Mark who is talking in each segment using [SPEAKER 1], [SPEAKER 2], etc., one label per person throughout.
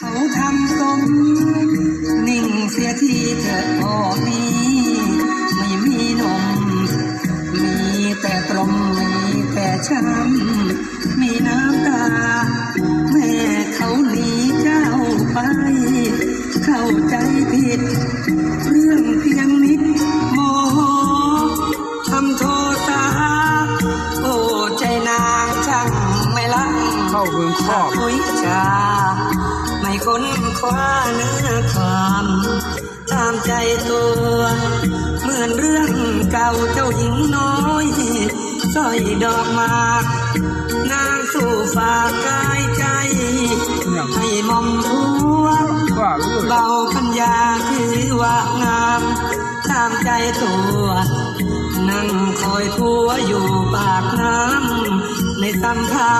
[SPEAKER 1] เขาทำสมนิ่งเสียทีเถิดพ่อนี้ไม่มีนม มีแต่ตรมมีแต่ช้ำมีน้ำตา แม่เขาหนีเจ้าไป เข้าใจผิด เรื่องเพียงนิดโมโหทำโทษตาโอ้ใจนางช่างไม่ลัง
[SPEAKER 2] เข้าเมืองครอบ
[SPEAKER 1] วิชาไม่ ค้นคว้าเนื้อความตามใจตัว เหมือนเรื่องเก่าเจ้าหญิงน้อยสร้อยดอกมากนางสู่ฝากกายใจ ให้มอมทัว
[SPEAKER 2] เบา
[SPEAKER 1] ปัญญาถือว่างามตามใจตัว นั่งคอยทัวอยู่ปากน้ำในสำเภา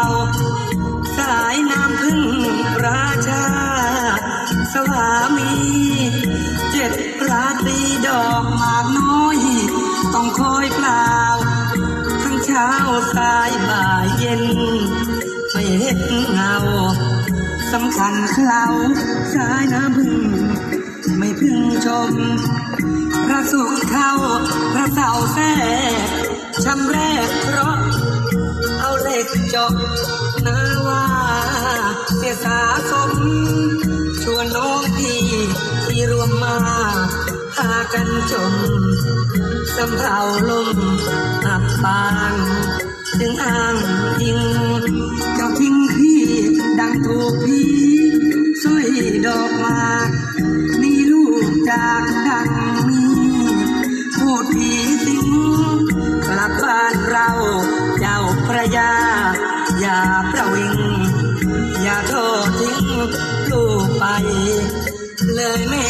[SPEAKER 1] มี เจ็ดราตรีดอกหมากน้อย ต้องคอยเปล่า ทั้งเช้าสายบ่ายเย็น ไม่เห็นเงาสำคัญเราสายน้ำพึ่ง ไม่พึงชม พระสุขเท่าพระเสาแท้ชำแรกเพราะ เอาเหล็กเจาะนาว่าเสียสาสม กันจมสำเภาลมอับปางจึงอ้างอิงเจ้าทิ้งพี่ดังถูกพี่สร้อยดอกมากมีลูกจากดังมีพูดผีสิงกลับบ้านเราเจ้าพระยา อย่าประวิง อย่าโทษทิ้งลูกไป เลยแม่